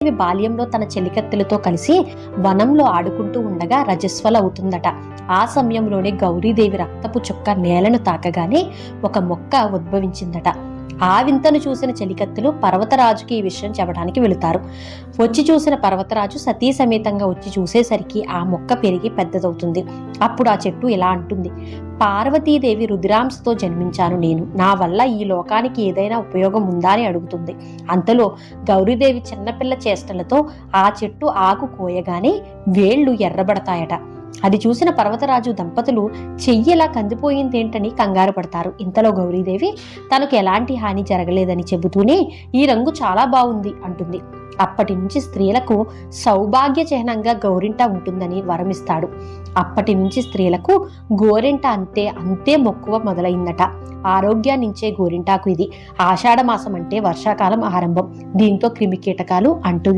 బాల్యంలో తన చెలికత్తెలతో కలిసి వనంలో ఆడుకుంటూ ఉండగా రజస్వల అవుతుందట. ఆ సమయంలోనే గౌరీదేవి రక్తపు చుక్క నేలను తాకగానే ఒక మొక్క ఉద్భవించిందట. ఆ వింతను చూసిన చలికత్తులు పర్వతరాజుకి ఈ విషయం చెప్పడానికి వెళుతారు. వచ్చి చూసిన పర్వతరాజు సతీ సమేతంగా వచ్చి చూసేసరికి ఆ మొక్క పెరిగి పెద్దదవుతుంది. అప్పుడు ఆ చెట్టు ఇలా అంటుంది. పార్వతీదేవి రుద్రాంశతో జన్మించాను నేను. నా వల్ల ఈ లోకానికి ఏదైనా ఉపయోగం ఉందా? అని అడుగుతుంది. అంతలో గౌరీదేవి చిన్నపిల్ల చేష్టలతో ఆ చెట్టు ఆకు కోయగానే వేళ్ళు ఎర్రబడతాయట. అది చూసిన పర్వతరాజు దంపతులు చెయ్యిలా కందిపోయిందేంటని కంగారు పడతారు. ఇంతలో గౌరీదేవి తనకు ఎలాంటి హాని జరగలేదని చెబుతూనే ఈ రంగు చాలా బాగుంది అంటుంది. అప్పటి నుంచి స్త్రీలకు సౌభాగ్య చిహ్నంగా గౌరింట ఉంటుందని వరమిస్తాడు. అప్పటి నుంచి స్త్రీలకు గోరింట అంతే అంతే మక్కువ మొదలైందట. ఆరోగ్యాన్నించే గోరింటాకు ఇది. ఆషాఢమాసం అంటే వర్షాకాలం ఆరంభం. దీంతో క్రిమి కీటకాలు అంటు